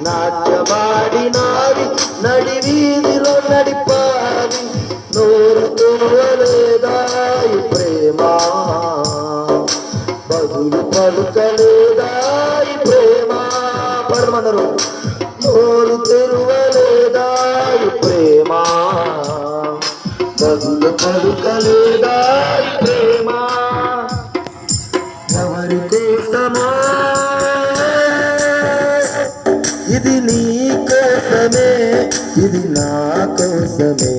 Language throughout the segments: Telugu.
నాట్యమాడినాది నడి వీధిలో నడిపాది నోరు తోవలేదాయి ప్రేమ. బదులు పలుకలేదాయి ప్రేమ. పడమన్నారు. నోరు ఇది నీ కోసమే ఇది నా కోసమే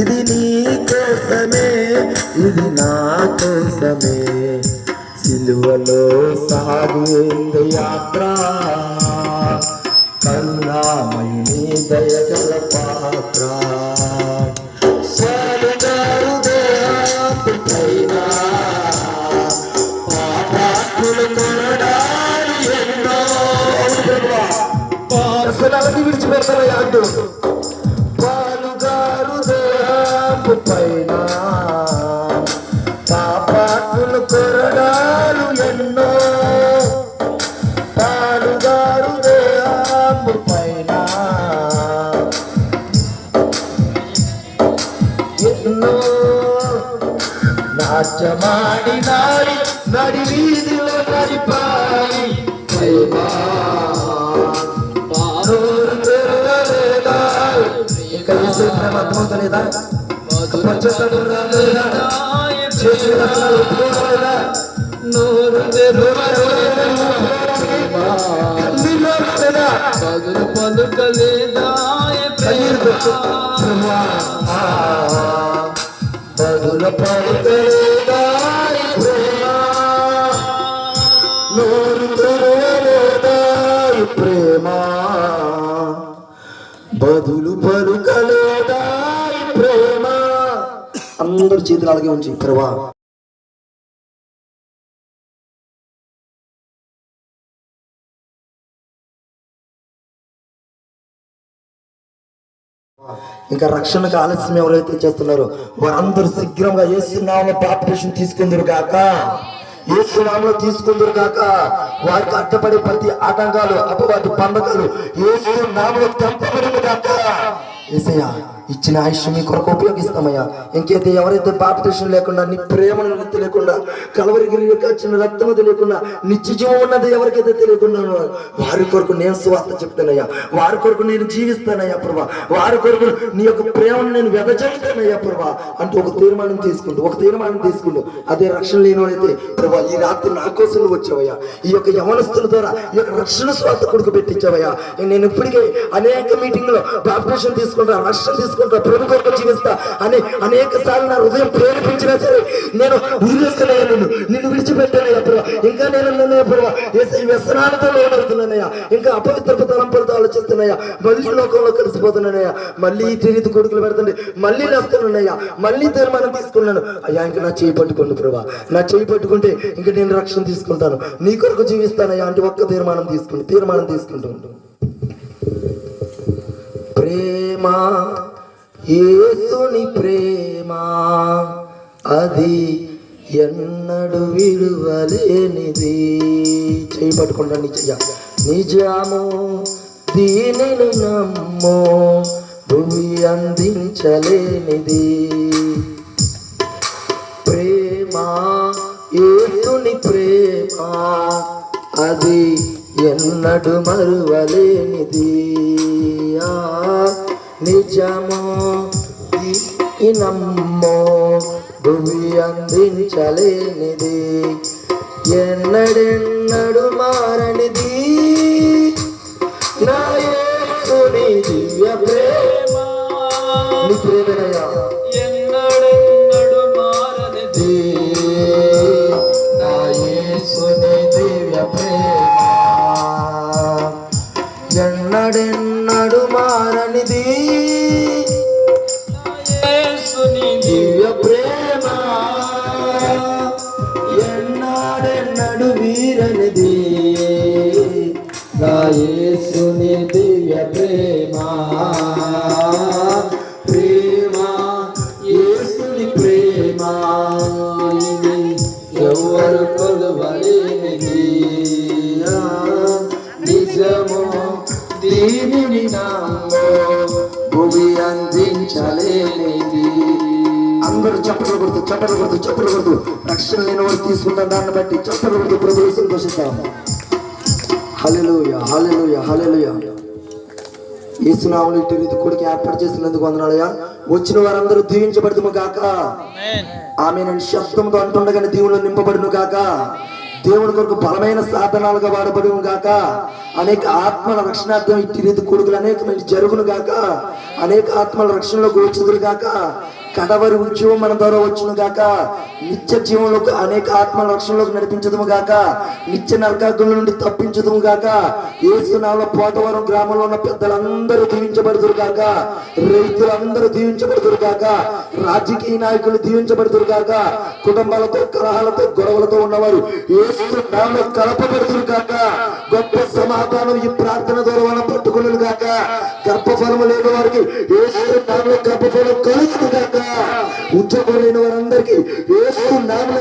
ఇది నీ కోసమే ఇది నా కోసమే. సిలువలో సాగింది యాత్ర కరుణామయుని దయగల పాత్ర. అసలు విడిచిపెడతారు పాలుగారు దేహాపు పైన పాపాకులు కొరడాలు ఎన్నో పాలుగారు దేహాపు పైన ఎన్నో నాట్యమాడి నాడి నడి వీధిలో నడిపాయి ప్రేమా. యేసు ప్రేమ అర్థమవుతలేదా? రచనలు? నోరు? పదులు పలుకలేదా బదులు ప్రేమ. అందరు చేతులు అలాగే ఉంచి ప్రభా ఇంకా రక్షణకు ఆలస్యం ఎవరైతే చేస్తున్నారో వారందరూ శీఘ్రంగా ఏసునామలో బాప్టిషన్ తీసుకుందరు కాక ఏసునామలో తీసుకుందరు కాక వారికి అడ్డపడే ప్రతి ఆటంకాలు అపవాది పండగలు ఏసు నామలో తెంపబడిన కాక ఏసయ్యా ఇచ్చిన ఆయుష్ మీ కొరకు ఉపయోగిస్తామయ్యా. ఇంకైతే ఎవరైతే బాప్టిషన్ లేకుండా నీ ప్రేమను నిత్య లేకుండా కలవరిగిరి యొక్క చిన్న రక్తము తెలియకుండా నిత్య జీవం ఉన్నది ఎవరికైతే తెలియకుండా వారి కొరకు నేను స్వార్థ చెప్తానయ్యా. వారి కొరకు నేను జీవిస్తానయ్యా ప్రభా. వారి కొరకు నీ యొక్క ప్రేమను నేను వెదజల్లుతానయ్యా ప్రభా. అంటూ ఒక తీర్మానం తీసుకుంటూ ఒక తీర్మానం తీసుకుంటూ అదే రక్షణ లేనివాడైతే ప్రభా ఈ రాత్రి నా కోసం నువ్వు వచ్చావయ్యా. ఈ యొక్క యవనస్తుల ద్వారా ఈ యొక్క రక్షణ స్వార్థ కొడుకు పెట్టించావయ్యా. నేను ఇప్పటికే అనేక మీటింగ్లో బాప్టిషన్ తీసుకుంటా రక్షణ తీసుకుంటా చేసుకుంటా ప్రభు కొరకు జీవిస్తా అని అనేక సార్లు నా హృదయం ప్రేరేపించినా సరే నేను వదిలేస్తున్నాయా నిన్ను. నిన్ను విడిచిపెట్టానయ్యా ప్రభా. ఇంకా నేను నన్ను ప్రభా. వ్యసనాలతో లోనవుతున్నానయ్యా. ఇంకా అపవిత్రపు తలంపులతో ఆలోచిస్తున్నాయా మళ్ళీ లోకంలో కలిసిపోతున్నానయ్యా. మళ్ళీ తిరిగి కొడుకులు పెడుతుండే. మళ్ళీ లేస్తున్నానయ్యా మళ్ళీ తీర్మానం తీసుకున్నాను. అయ్యా ఇంకా నా చేయి పట్టుకోండి ప్రభా. నా చేయి పట్టుకుంటే ఇంకా నేను రక్షణ తీసుకుంటాను. నీ కొరకు జీవిస్తానయ్యా అంటే ఒక్క తీర్మానం తీసుకుంటు. తీర్మానం తీసుకుంటూ. ఉంటాను ప్రేమ ఏసుని ప్రేమ అది ఎన్నడు విడువలేనిది. చేయి పట్టుకుంటా నిజ నిజము దీనిని నమ్మో భూమి అందించలేనిది. ప్రేమ ఏసుని ప్రేమ అది ఎన్నడు మరువలేనిది. నిజమో? ఇనమ్మో? భూమి అందించలేనిది. ఎన్నడెన్నడు మారనిది. యేసుని దివ్య ప్రేమ. ఎన్నాడెన్నడు వీరనిది? యేసుని దివ్య ప్రేమ. ప్రేమ యేసుని ప్రేమ. ఎవరు కొలవలేనిది? నిజము దీనిని నామో భూమి అందించలేనిది. అందరూ చెప్పలు కొడుతూ చెప్పలు కొడుతూ చెప్పలు కొడుతూ రక్షణ లేని వారు తీసుకున్న దాన్ని బట్టి చెప్పలు కొడుతూ ప్రభువు సంతోషిస్తాం హలెలుయ హలెలుయ హలెలుయ ఈసునాములు ఇటు కొడుకు ఏర్పాటు చేసినందుకు వందనాలయ్యా వచ్చిన వారందరూ దీవించబడుతుము కాక ఆమె నేను శబ్దంతో అంటుండగానే దీవులు నింపబడును కాక దేవుడి కొరకు బలమైన సాధనాలుగా వాడబడును గాక అనేక ఆత్మల రక్షణార్థం ఇట్టి రీతి కొడుకులు అనేకమైన జరుగును గాక అనేక ఆత్మల రక్షణలో గోచుదురు గాక కడవరి ఉద్యమం మన ద్వారా వచ్చును గాక. నిత్య జీవంలోకి అనేక ఆత్మ రక్షణలోకి నడిపించదుము గాక. నిత్య నరకాగ్నుల నుండి తప్పించదుము గాక. ఏసునాలో పోతవరం గ్రామంలో ఉన్న పెద్దలందరూ దీవించబడుతురు గాక. రైతులందరూ దీవించబడుతురు గాక. రాజకీయ నాయకులు దీవించబడుతురు గాక. కుటుంబాలతో కలహాలతో గొడవలతో ఉన్నవారు ఏసు నామలో కలపబడుతురు గాక. గొప్ప సమాధానం ఈ ప్రార్థన ద్వారా మనం పట్టుకుని గాక. గర్భఫలము లేని వారికి ఏసు నామలో గర్భఫలం కలుగు ఉద్యోగం లేని వారందరికీ ఏసు నామలో